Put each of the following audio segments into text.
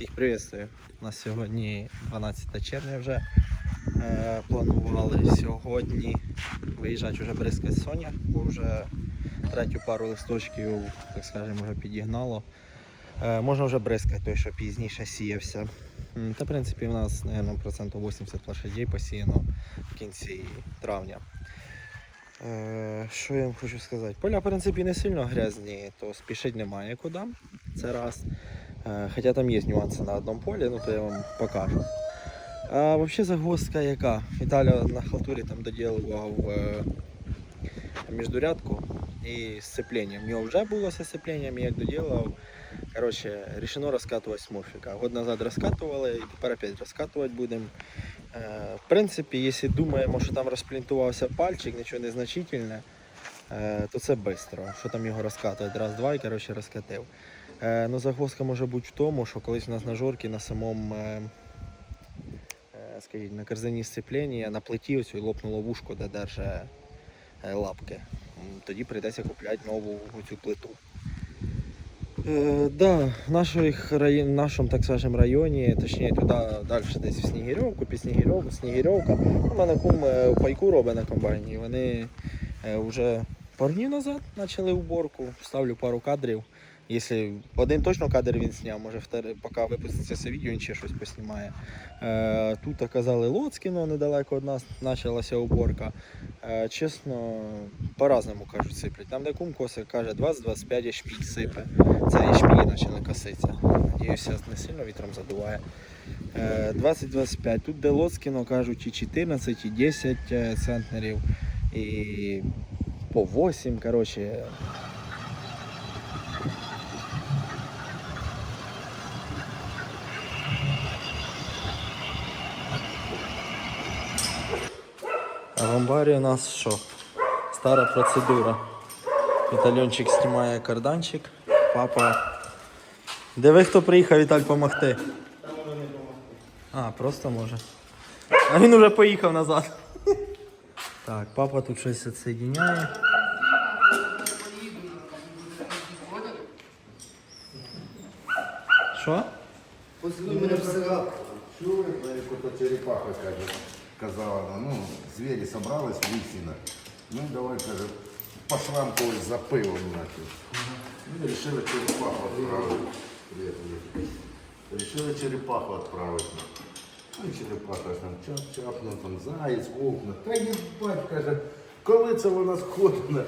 Всіх привітствую. У нас сьогодні 12 червня вже. Е, планували сьогодні виїжджати вже бризкати Соня, бо вже третю пару листочків, так скажемо, вже підігнало. Е, можна вже бризкати той, що пізніше сіявся. Та, в принципі, у нас, мабуть, процентів 80 лошадей посіяно в кінці травня. Е, що я вам хочу сказати? Поля, в принципі, не сильно грязні, то спішити немає куди. Це раз. Е, Хоча там є нюанси на одному полі, ну то я вам покажу. А взагалі загвоздка яка? Віталя на халтурі там доділував е, міждурядку і сцеплення. В нього вже було сцепленням, і як доділував. Коротше, рішено розкатувати смурфіка. Год назад розкатували і тепер опять розкатувати будемо. Е, в принципі, якщо думаємо, що там розплінтувався пальчик, нічого незначительне, е, то це швидко. Що там його розкатувати? Раз-два і коротше, розкатив. Е, ну, загвоздка може бути в тому, що колись у нас на жорки на самому е, е, скажіть, на корзині сцеплення на плиті ось лопнуло вушко, де держить лапки. Тоді прийдеться купляти нову цю плиту. Е, да, в наших рай... нашому, так скажем, районі, точніше туди далі десь в Снігирьовку, під Снігирьовку, Снігирьовка. У мене кум пайку робить на комбайні. Вони вже пару днів назад почали уборку. Ставлю пару кадрів. Якщо один точно кадр він зняв, може втори- поки випуститься це відео, він ще щось поснімає. Е, тут оказали Лоцкіно недалеко від нас почалася уборка. Е, чесно, по-разному кажуть сиплять. Там, де кум косить, каже 20-25 ячмінь сипе. Це ячміні почали коситися. Надіюся, не сильно вітром задуває. Е, 20-25. Тут де Лоцкіно кажуть і 14, і 10 е, центнерів, і по 8, коротше. В амбарі у нас що? Стара процедура. Вітальончик знімає карданчик. Папа. Диви, хто приїхав Віталь помогти. А, просто може. А він уже поїхав назад. Так, папа тут щось відсоединяє. Що? Чули, як черепаха каже, казала, ну, звірі собрались в лісіна. Ну давай, каже, пошлам когось за пивом нахер. Ну, решили черепаху відправити. Привіт, привіт. Решили черепаху відправити. Ну, і черепаха там чап-чап, ну там заєць, вовк, та їбать, каже, коли це вона сходна?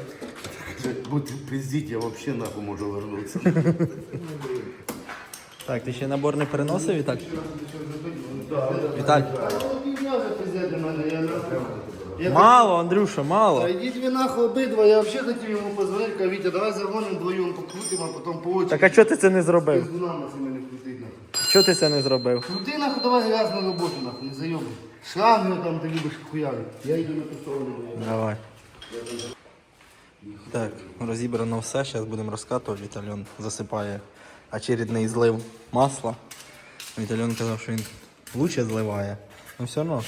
Каже, будьте пиздіть, я взагалі нахуй можу вернутися. Так, ти ще набор не переносив, Віталь? Віталь. Мало, Андрюша, мало. Йдіть ви нахуй обидва, я взагалі хотів йому позвонити, кажу, Вітя, давай загонимо вдвоєм покрутимо, а потім по очі. Так а чого ти це не зробив? З нами це мене крутить нахуй. Чого ти це не зробив? Крути нахуй, давай грязну роботу нахуй, не зайобуй. Шланги там ти любиш хуярить. Я йду на ту сторону. Давай. Так, розібрано все, зараз будемо розкатувати. Вітальон засипає очередний злив масла. Вітальон казав, що він лучше зливає. Ну все одно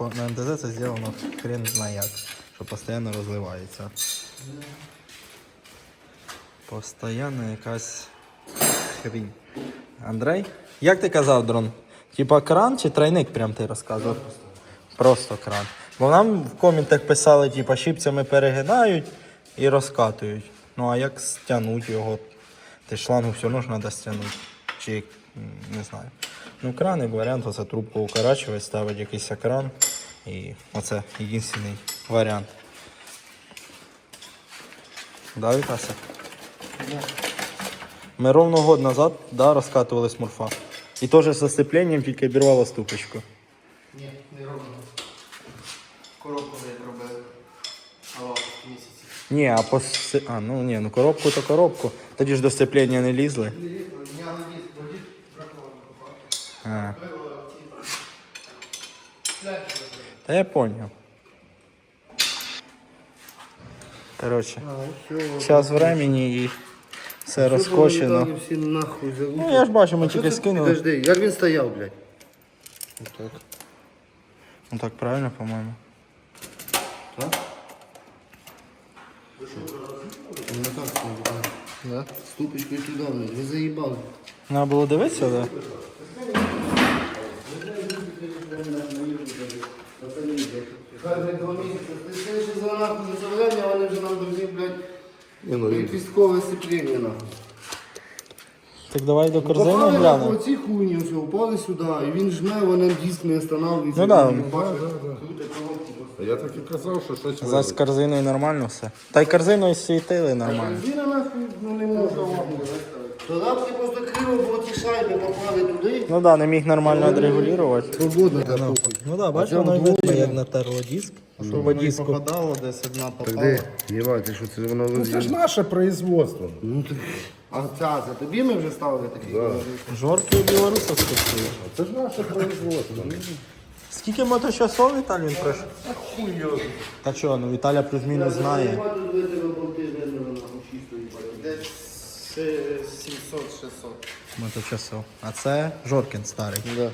на МТЗ це зроблено хрен знає як, що постійно розливається. Постоянно якась хрінь. Андрей, як ти казав, дрон? Типа кран чи тройник прям ти розказував? Просто кран. Бо нам в коментах писали, типа, щипцями перегинають і розкатують. Ну а як стягнути його? Ти шлангу все одно ж треба стягнути. Чи не знаю. Ну, кран, як варіант, оце трубку укорачувати, ставити якийсь екран. І оце єдиний варіант. Да, Вітася? Ми ровно год назад да, розкатували смурфа. І теж з засипленням тільки обірвало ступочку. Ні, не робимо. Коробку не робили. Алло, місяці. Ні, а по а, ну ні, ну коробку то коробку. Тоді ж до сцеплення не лізли. Не ліз, А. Та я поняв. Коротше, час времени і все розкочено. Ну я ж бачу, ми тільки скинули. Подожди, як він стояв, блядь? Так. Ну так правильно, по-моєму. Не так, да? Ступочкою туди, блядь, ви заїбали. Треба було дивитися, так? Каже, два місяці. Ти ще ще за нахуй за время, вони вже нам друзі, блядь, Не, ну, нахуй. Так давай до корзини Попали нахуй глянемо. оці хуйні, все, упали сюди, і він жме, вони диск не останавливається. Ну да. Крутить. Я так і казав, що щось За з корзиною нормально все. Та й корзиною світили нормально. Він нахуй, ну не може. То лапки просто криво, бо ті шайби попали туди. Ну да, не міг нормально відрегулювати. Свободно так похуй. Ну да, бачиш, воно видно, як натерло диск. Щоб по диску. попадало, десь одна попала. Де? Єбать, ти що це воно Ну, це ж наше производство. Ну. А ця, це тобі ми вже ставили такі? Жорки у білоруса скочили. Це ж наше производство. Скільки моточасов Віталій пройшов? Та що, ну Віталя плюс-мінус знає. Десь е, 700-600. Моточасов. А це Жоркін старий. Да.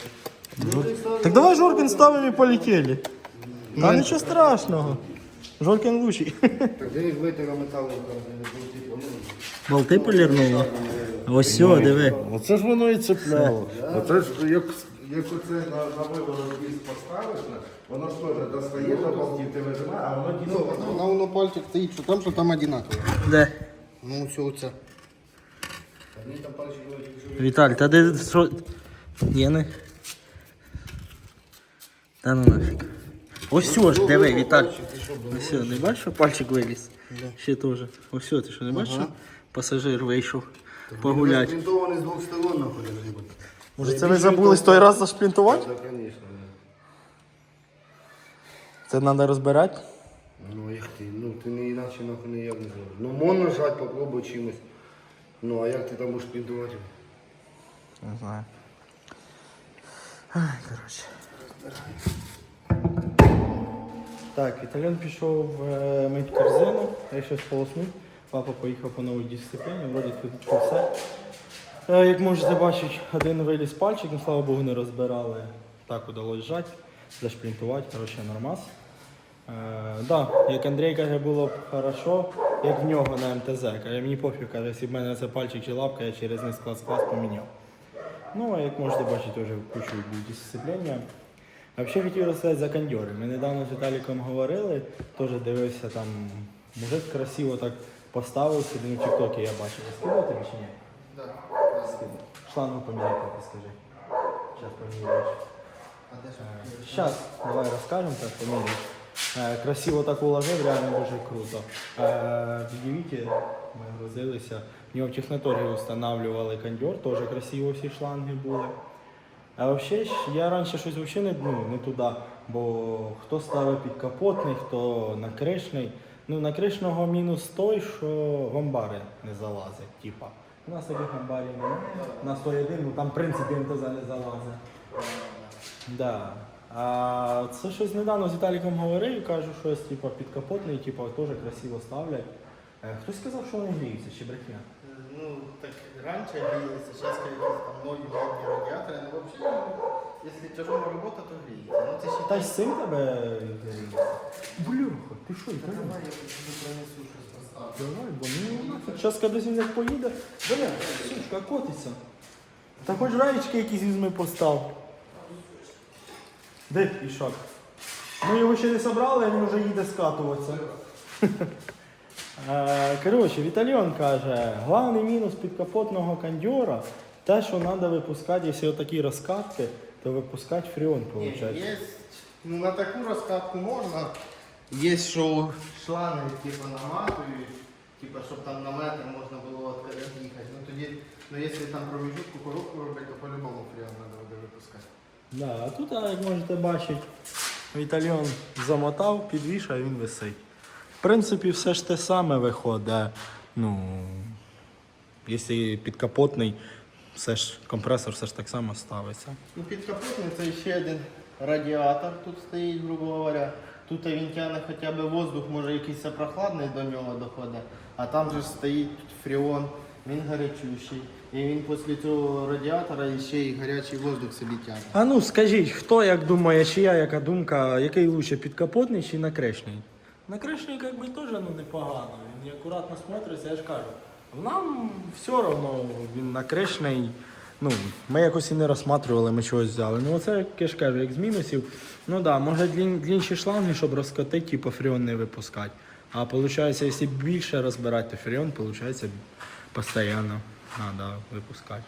Так давай Жоркін ставимо і полетіли. Та нічого страшного. Жоркін лучший. Так де їх витера металу, типу, ну, Болти полірнуло. Ось все, диви. Оце ж воно і цепляло. Оце ж як, як оце на, на виворот віз поставиш, воно ж теж достає до болтів, ти вижимаєш, а воно дійсно. Ну, воно пальчик стоїть, що там, що там одинаково. Де? Ну, все оце. Віталь, та де що? Є не? Та ну нафіг. Ось все ж, диви, Віталь. Ось все, не бачиш, що пальчик виліз? Ще теж. Ось все, ти що не бачиш, що пасажир вийшов погулять. Принтований з двох сторон нахуй. Може це ви забулись той раз зашплінтувати? Так, звісно. Це треба розбирати. Ну як ти? Ну ти не інакше нахуй ніяк не зробиш. Ну можна жать, попробуй чимось. Ну а як ти там будеш піддувати? Не знаю. Ай, коротше. Так, Віталіон пішов е, мить корзину, я щось полоснув. Папа поїхав по новій дисципліні, вроді тут все. Е, як можете бачити, один виліз пальчик, ну слава Богу, не розбирали. Так удалось жати, зашплінтувати, коротше, нормас. Е, да, як Андрій каже, було б хорошо, як в нього на МТЗ. Каже, мені пофіг, каже, якщо в мене це пальчик чи лапка, я через них клас-клас поміняв. Ну, а як можете бачити, вже кучу дисципління. А Взагалі хотів розказати за кондьори. Ми недавно з Віталіком говорили, теж дивився там, мужик красиво так поставив собі на тіктокі, я бачив. Скидав тобі чи ні? Так. Скидав. Шлангу поміняй, папі, скажи. Зараз поміняєш. Де ж? Сейчас, давай расскажем, так померяешь. Е, Красиво так уложив, реально дуже круто. Е, ми грузилися. В нього в техноторгі встановлювали кондьор, теж красиво всі шланги були. А взагалі я раніше щось взагалі не, ну, не туди, бо хто ставив підкапотний, хто накришний. Ну, накришного мінус той, що в амбари не залазить. Типа. У нас таких амбарів немає. Той один, ну там в принципі МТЗ не залазить. Да. А це щось недавно з Віталіком говорив, кажу, щось типу, підкапотний, типу, теж красиво ставлять. Е, Хтось сказав, що вони гріються, чи брехня. Ну, так раніше гріється, зараз якісь там нові радіатори, ну, взагалі, якщо тяжела робота, то гріється. Ну, це ще Та й син тебе гріється. Блюха, ти що, Давай, давай, я тобі принесу щось поставлю. давай, бо ну нафіг. Зараз коли він як поїде, бля, сучка, котиться. Та хоч раєчки якісь візьми постав. Де пішок? Ми його ще не собрали, він вже їде скатуватися. Е, Коротше, Віталіон каже, головний мінус підкапотного кондьора те, що треба випускати, якщо такі розкатки, то випускати фріон, виходить. Є, ну на таку розкатку можна. Є, що шланги типу, наматують, типу, щоб там на метр можна було їхати. Ну тоді, ну якщо там проміжутку коробку робити, то по-любому фріон треба буде випускати. Да, а тут, як можете бачити, Віталіон замотав, підвішав, він висить. В принципі, все ж те саме виходить. Ну, якщо підкапотний, все ж компресор все ж так само ставиться. Ну, підкапотний це ще один радіатор тут стоїть, грубо говоря. Тут він тягне хоча б воздух, може якийсь прохладний до нього доходить, а там же стоїть фріон, він гарячущий. І він після цього радіатора ще й гарячий воздух собі тягне. А ну скажіть, хто як думає, чия яка думка, який лучше підкапотний чи накришний? Накришний як би теж ну, непогано, він акуратно смотриться, я ж кажу. Нам все одно він накришний, Ну, ми якось і не розсматривали, ми чогось взяли. Ну оце, як я ж кажу, як з мінусів. Ну да, може длінші шланги, щоб розкотити, типу фріон не випускати. А виходить, якщо більше розбирати, то фріон, виходить, постійно треба випускати.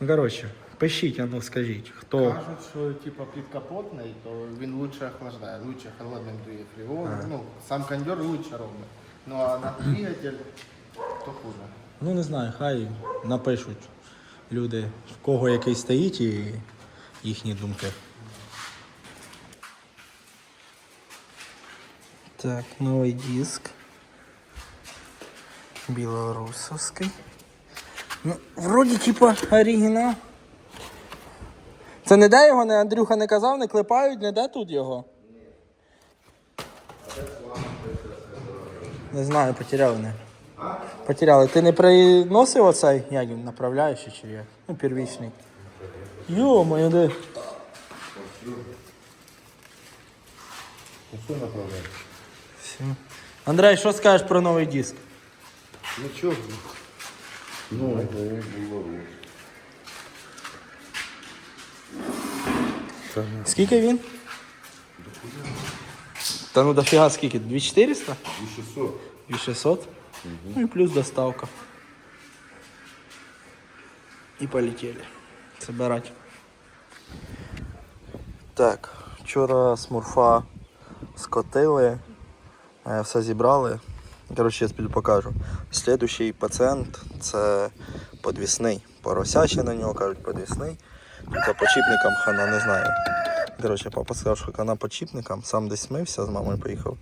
Ну, коротше, пишіть, а ну скажіть, хто. Кажуть, що типа підкапотний, то він лучше охлаждає, лучше холодним дує фріон. Ну, сам кондер лучше робить. Ну а на двигатель то хуже. Ну не знаю, хай напишуть люди, в кого який стоїть і їхні думки. Так, новий диск. Білорусовський. Ну, вроді типа оригінал. Це не де його, не Андрюха не казав, не клепають, не де тут його. Не знаю, потеряли не. Потеряли. Ти не приносив оцей, як він, направляючий чи як? Ну, первічний. Йо-моє, де? Все. Андрей, що скажеш про новий диск? Нічого. Ну, це було. Скільки він? Та ну дофіга скільки? 2400? 600. 2600? Ну і плюс доставка. І полетіли. Забирати. Так, вчора смурфа скотили, е, все зібрали. Коротше, я покажу. Слідуючий пацієнт це подвісний. Поросячий на нього кажуть подвісний. Тут по чіпникам хана не знаю. Коротше, папа сказав, що хана по чіпникам, сам десь смився, з мамою поїхав.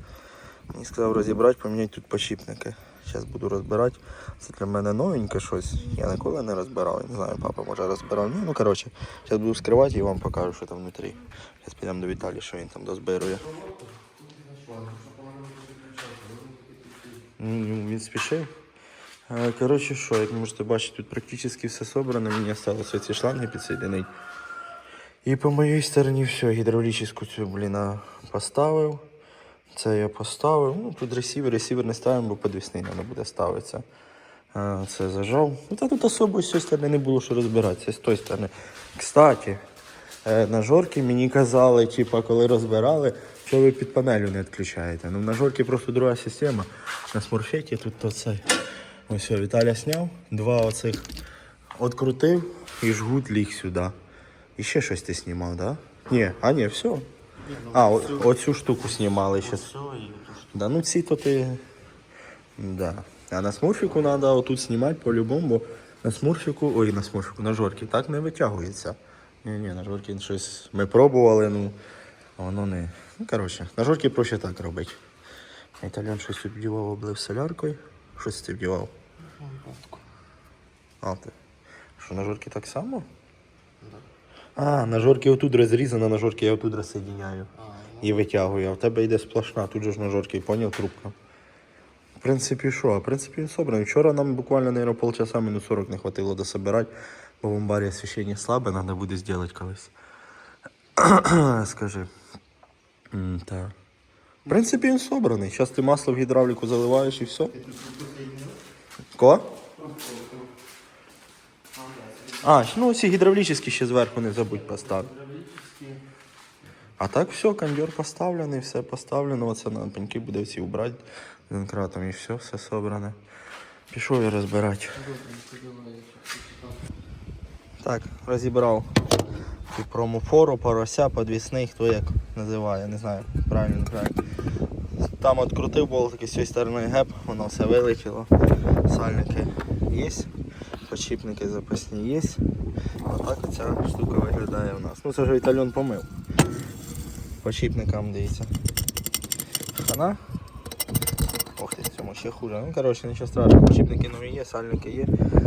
Мені сказав розібрати, поміняти тут почіпники. Зараз буду розбирати. Це для мене новеньке щось. Я ніколи не розбирав. Не знаю, папа може розбирав. Ні, ну коротше, зараз буду скривати і вам покажу, що там внутрі. Зараз підемо до Віталія, що він там дозбирує. Ну, Він спішив. Е, Коротше, що, як можете бачити, тут практично все собрано. Мені залишилося ці шланги підсоединити. І по моїй стороні все, гідравлічну цю, блін, поставив. Це я поставив. Ну, тут ресівер, ресівер не ставимо, бо підвісний треба буде ставитися. Це зажав. Ну, та тут особо з цієї сторони не було що розбиратися. З тої сторони. Кстати, е, на жорки мені казали, типа, коли розбирали, що ви під панелю не відключаєте. Ну, на жорки просто друга система. На смурфеті тут то це. Ось все, Віталя зняв. Два оцих открутив і жгут ліг сюди. І ще щось ти знімав, так? Да? Ні, а ні, все. А, о, оцю штуку знімали ще. Да, ну ці то ти. Да. А на смурфіку треба отут знімати по-любому, бо на смурфіку, ой, на смурфіку, на жорки так не витягується. Ні, ні, на жорки щось ми пробували, ну воно не. Ну, коротше, на жорки проще так робити. Італіан щось вдівав, облив соляркою. Щось ти вдівав. А, ти. Що на жорки так само? А, на жорки отут розрізано, на жорки я отут розсоединяю. І витягую. А в тебе йде сплошна, тут же ж на жорки, поняв, трубка. В принципі, що? В принципі, він собраний. Вчора нам буквально, наверное, полчаса, минут 40 не хватило дособирати, бо в амбарі освіщення слабе, треба буде зробити колись. Скажи. М, Так. В принципі, він собраний. Зараз ти масло в гідравліку заливаєш і все. Ко? А, ну ці гідравлічні ще зверху не забудь поставити. А так все, кондер поставлений, все поставлено. Оце на пеньки буде всі убрати донкратом і все, все собране. Пішов я розбирати. Так, розібрав цю промофору, порося, подвісний, хто як називає, не знаю, правильно, неправильно. Там відкрутив болтики з цієї сторони геп, воно все вилетіло. Сальники є, почіпники запасні є. Отак ця штука виглядає у нас. Ну це вже Вітальон помив. Почіпникам дивіться. Хана. Ох ти, цьому ще хуже. Ну коротше, нічого страшного. Почіпники нові є, сальники є.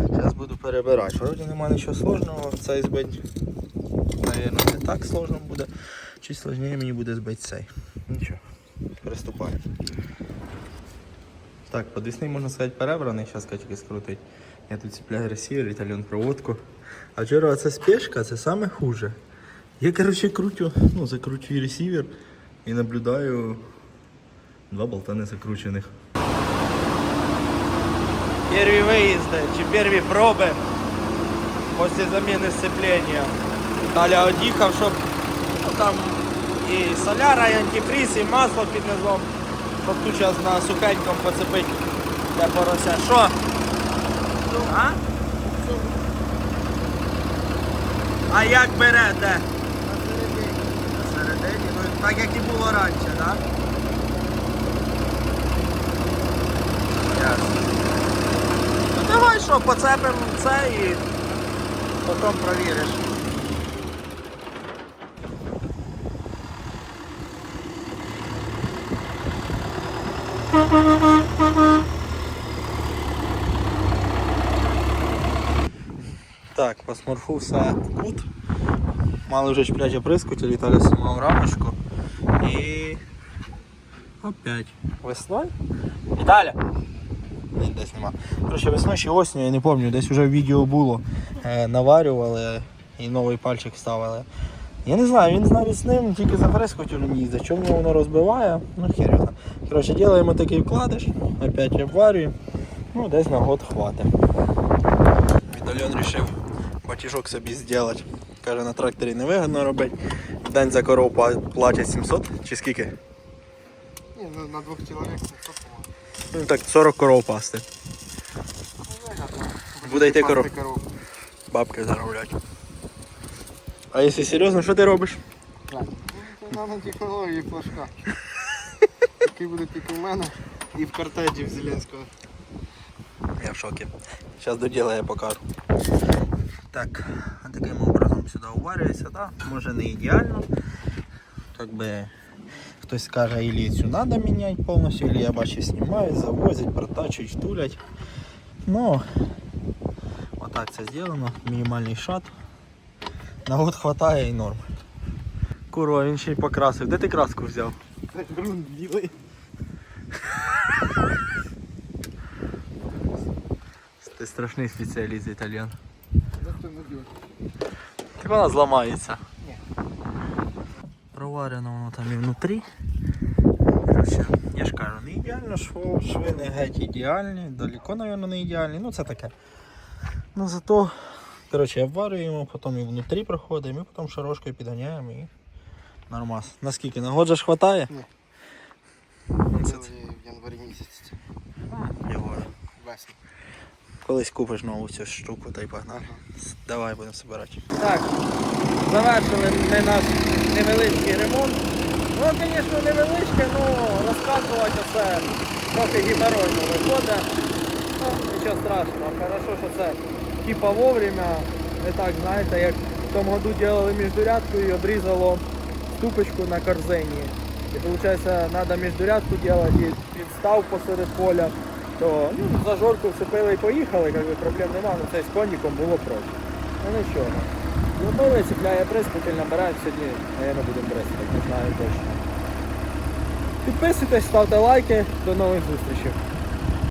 Зараз буду перебирати. Вроді немає нічого сложного. Цей збить, так сложно буде. Чуть сложніше мені буде збити цей. Нічого. Приступаємо. Так, подвісний, можна сказати, перебраний, зараз качки скрутить. Я тут цепляю ресівер, італьон проводку. А вчора це спешка, це саме хуже. Я, короче, крутю, ну, закручую ресівер і наблюдаю два болта не закручених. Перві виїзди чи перві проби. після заміни сцеплення. Далі од'їхав, щоб ну, там і соляра, і антифриз, і масло під низом. Щоб тут зараз на сухенькому поцепити для порося. Що? А? А як бере де? На середині, ну так як і було раніше, так? Ясно. Ну давай що, поцепимо це і потім провіриш. Так, по смурфу все гуд. Мали вже чіплять оприскуватель, Віталя сумав рамочку. І опять весною. Віталя! Десь нема. Короче, весною чи осінню, я не пам'ятаю, десь вже відео було. Е, наварювали і новий пальчик ставили. Я не знаю, він навіть з ним тільки за прискотелем їздить. Чому воно розбиває? Ну хер його. Коротше, робимо такий вкладиш, опять обварюємо. Ну, десь на год хватить. Вітальон вирішив батіжок собі зробити. Каже, на тракторі не вигідно робити. В день за корову платять 700 чи скільки? Ні, ну, на двох чоловік це Ну так 40 коров пасти. Буде йти коров. Бабки зароблять. А якщо серйозно, що ти робиш? Нанотехнології флажка. Який буде тільки в мене і в картеджі в Зеленського. Я в шокі. Зараз доділа я покажу. Так, а таким образом сюди уварюється, да? може не ідеально. Как би хтось скаже, или цю треба міняти повністю, или я бачу знімають, завозять, протачують, тулять. Ну, отак це зроблено, мінімальний шат. На год хватає і норм. Курва, він ще й покрасив. Де ти краску взяв? Грунт білий. Ти страшний спеціаліст б'є. Так вона зламається. Проварено воно там і. Короче, я ж кажу, не ідеально, шво, шви не геть ідеальні, далеко, мабуть, не ідеальні, ну це таке. Ну зато, коротше, обварюємо, потім і внутрі проходимо, і потім шарошкою підганяємо і нормас. Наскільки? На год же ж хватає? Ні. Це, Це в январі місяці. його. Весні. Колись купиш нову цю штуку та й погнали. Давай будемо збирати. Так, завершили ми наш невеличкий ремонт. Ну, звісно, невеличке, але розказувати це трохи геморройно виходить. Ну, нічого страшного. Хорошо, що це типа вовремя. Не так, знаєте, як в тому году робили міждурядку і обрізало ступочку на корзині. І виходить, треба міждурядку робити і підстав посеред поля то ну, зажорку вцепили і поїхали, как би, проблем нема, ну це з коніком було проще. Ну нічого. Зробили, ціпляє прискутель, набираємо сьогодні, наверное, будемо бризкати, не знаю точно. Підписуйтесь, ставте лайки, до нових зустрічей.